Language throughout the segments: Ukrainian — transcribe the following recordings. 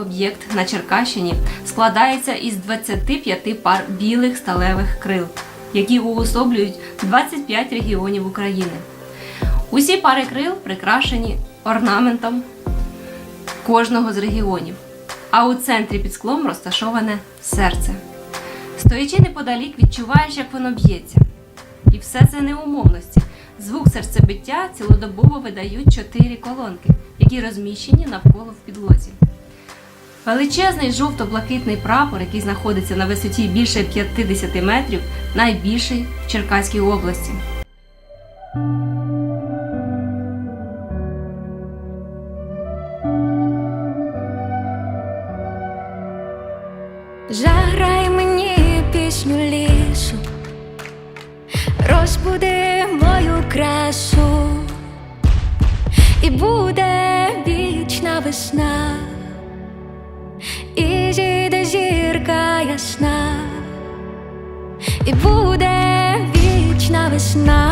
об'єкт на Черкащині складається із 25 пар білих сталевих крил, які уособлюють 25 регіонів України. Усі пари крил прикрашені орнаментом кожного з регіонів, а у центрі під склом розташоване серце. Стоячи неподалік, відчуваєш, як воно б'ється. І все це не умовності. Звук серцебиття цілодобово видають чотири колонки, які розміщені навколо в підлозі. Величезний жовто-блакитний прапор, який знаходиться на висоті більше 50 метрів, найбільший в Черкаській області. Заграй мені пісню лісу, розбуди мою красу, і буде вічна весна, ясна, і буде вічна весна,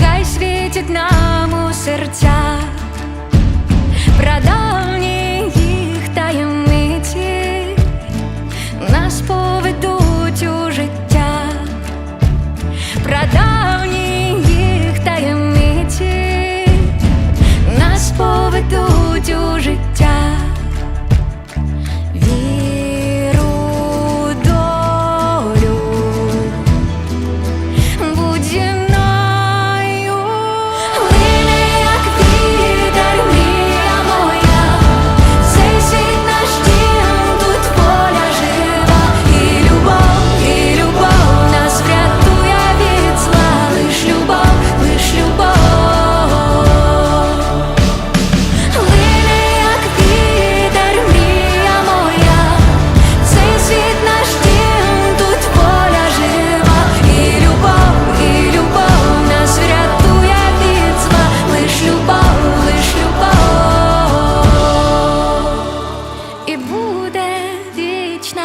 хай світить нам у серцях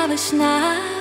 polish night.